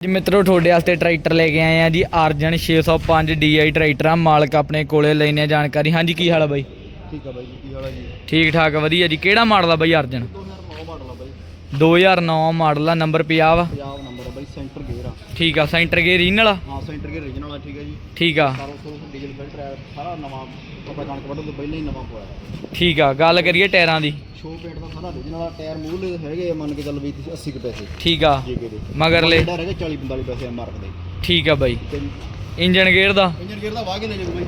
ਜੀ ਮਿੱਤਰੋ ਤੁਹਾਡੇ ਵਾਸਤੇ ਟਰੈਕਟਰ ਲੈ ਕੇ ਆਏ ਆ ਜੀ ਅਰਜਨ 605 DI ਟਰੈਕਟਰ ਆ ਮਾਲਕ ਆਪਣੇ ਕੋਲੇ ਲੈਣੇ ਜਾਣਕਾਰੀ। ਹਾਂਜੀ ਕੀ ਹਾਲ ਆ ਬਾਈ? ਠੀਕ ਆ ਬਾਈ ਜੀ ਕੀ ਹਾਲ ਹੈ ਜੀ? ਠੀਕ ਠਾਕ ਵਧੀਆ ਜੀ। ਕਿਹੜਾ ਮਾਡਲ ਆ ਬਾਈ ਅਰਜਨ? 2009 ਮਾਡਲ ਆ ਬਾਈ। 2009 ਮਾਡਲ ਆ ਨੰਬਰ 50 ਵਾ? ਪੰਜਾਬ ਨੰਬਰ ਆ ਬਾਈ ਸੈਂਟਰ ਗੇਅਰ ਆ। ਠੀਕ ਆ ਸੈਂਟਰ ਗੇ ਰੀਨਲ ਹਾਂ ਸੈਂਟਰ ਗੇਅਰ ਰੀਜਨਲ ਆ ਠੀਕ ਹੈ ਜੀ। ਠੀਕ ਆ। ਸਾਰਾ ਸੋਲ ਡੀਜ਼ਲ ਫਿਲਟਰ ਹੈ ਸਾਰਾ ਨਵਾਂ ਆਪਾਂ ਕਣਕ ਵੱਢਣ ਤੋਂ ਪਹਿਲਾਂ ਹੀ ਨਵਾਂ ਪਾਇਆ ਠੀਕ ਆ ਗੱਲ ਕਰੀਏ ਟਾਇਰਾਂ ਦੀ। ਸ਼ੋ ਪੇਂਟ ਦਾ ਸਾਰਾ ਰੀਜਨਲ ਆ ਟਾਇਰ ਮੂਹਰੇ ਹੈਗੇ ਆ, ਮੰਨ ਕੇ ਚੱਲ ਵੀ 80 ਕੁ ਪੈਸੇ। ਠੀਕ ਆ ਜੀਕੇ ਦੇ ਮਗਰਲੇ। ਟਾਇਰ ਹੈਗੇ 40 45 ਪੈਸੇ ਆ ਮਾਰਕ ਦੇ। ਠੀਕ ਆ ਬਾਈ। ਤੇ ਇੰਜਨ ਗੇਅਰ ਦਾ? ਇੰਜਨ ਗੇਅਰ ਦਾ ਵਾਹ ਕੇ ਲੈ ਜਾਓ ਬਾਈ?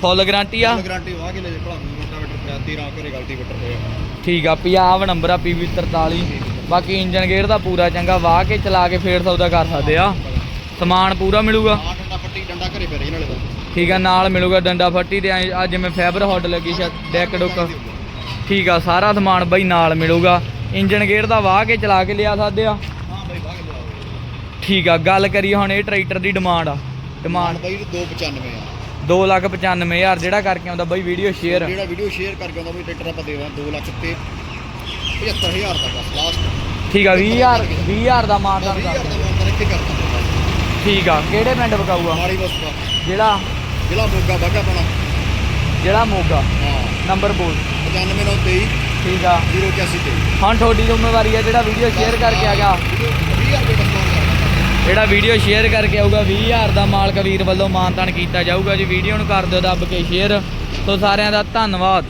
ਫੁੱਲ ਗਾਰੰਟੀ ਆ? ਗਾਰੰਟੀ ਵਾਹ ਕੇ ਲੈ ਜਾਓ ਭਲਾ ਰੋਟਾਵੇਟਰ ਪਿਆ 13 ਘਰੇ ਗਲਤੀ ਫਿੱਟਰ ਹੋਇਆ ਠੀਕ ਆ 50 ਨੰਬਰ ਆ PV 43 ਬਾਕੀ ਇੰਜਨ ਗੇਅਰ ਦਾ ਪੂਰਾ ਚੰਗਾ ਵਾਹ ਕੇ ਚਲਾ ਕੇ ਫੇਰ ਸੌਦਾ ਕਰ ਸਕਦੇ ਆ। ਸਮਾਨ ਪੂਰਾ ਮਿਲੂਗਾ। ਡੰਡਾ ਪੱਟੀ ਡੰਡਾ ਘਰੇ ਪਿਆ ਰੀਜਨਲ ਦਾ ਠੀਕ ਆ ਨਾਲ ਮਿਲੂਗਾ ਡੰਡਾ ਫੱਟੀ ਤੇ ਆ ਜਿਵੇਂ ਫਾਈਬਰ ਹੱਡ ਲੱਗੀ ਸ਼ਾ ਡੈਕ ਡੁੱਕ। ਠੀਕ ਆ ਸਾਰਾ ਸਮਾਨ ਬਈ ਨਾਲ ਮਿਲੂਗਾ। ਇੰਜਨ ਗੇਅਰ ਦਾ ਵਾਹ ਕੇ ਚਲਾ ਕੇ ਲਿਆ ਸਕਦੇ ਆ। ਹਾਂ ਬਾਈ ਵਾਹ ਕੇ ਲਿਆਓ ਠੀਕ ਆ ਗੱਲ ਕਰੀਏ ਹੁਣ ਇਹ ਟਰੈਕਟਰ ਦੀ ਡਿਮਾਂਡ ਆ। ਡਿਮਾਂਡ ਬਾਈ 295 ਆ। 295000 ਜਿਹੜਾ ਕਰਕੇ ਆਉਂਦਾ ਬਈ ਵੀਡੀਓ ਸ਼ੇਅਰ ਜਿਹੜਾ ਵੀਡੀਓ ਸ਼ੇਅਰ ਕਰਕੇ ਆਉਂਦਾ ਵੀ ਟਰੈਕਟਰ ਆਪਾਂ ਦੇਵਾਂ 2 ਲੱਖ ਤੇ। 75000 ਦਾ ਬਸ ਲਾਸਟ ਠੀਕ ਆ 20000 20000 ਦਾ ਮਾਨਦਾਰ 20000 ਕਰ ਦਾ ਇੱਥੇ ਕਰ ਦਿੰਦੇ ਠੀਕ ਆ ਕਿਹੜੇ ਪਿੰਡ ਬਕਾਊਗਾ ਮਾੜੀ ਬਸਤਾ ਜਿਹੜਾ ਜ਼ਿਲ੍ਹਾ? ਮੋਗਾ ਬਾਗਾ ਪਣਾ ਜਿਹੜਾ ਮੋਗਾ। ਹਾਂ। ਨੰਬਰ ਬੋਲ। 9523 ਠੀਕ ਆ। 081 ਤੇ ਹੁਣ ਤੁਹਾਡੀ ਜ਼ਿੰਮੇਵਾਰੀ ਆ ਜਿਹੜਾ ਵੀਡੀਓ ਸ਼ੇਅਰ ਕਰਕੇ ਆ ਗਿਆ। 20000 ਰੁਪਏ ਡਿਸਕਾਊਂਟ ਕਰਦਾ ਜਿਹੜਾ ਵੀਡੀਓ ਸ਼ੇਅਰ ਕਰਕੇ ਆਊਗਾ 20000 ਦਾ ਮਾਲਕ ਵੀਰ ਵੱਲੋਂ ਮਾਨਤਾਨ ਕੀਤਾ ਜਾਊਗਾ। ਜੀ ਵੀਡੀਓ ਨੂੰ ਕਰ ਦਿਓ ਦੱਬ ਕੇ ਸ਼ੇਅਰ ਸੋ ਸਾਰਿਆਂ ਦਾ ਧੰਨਵਾਦ।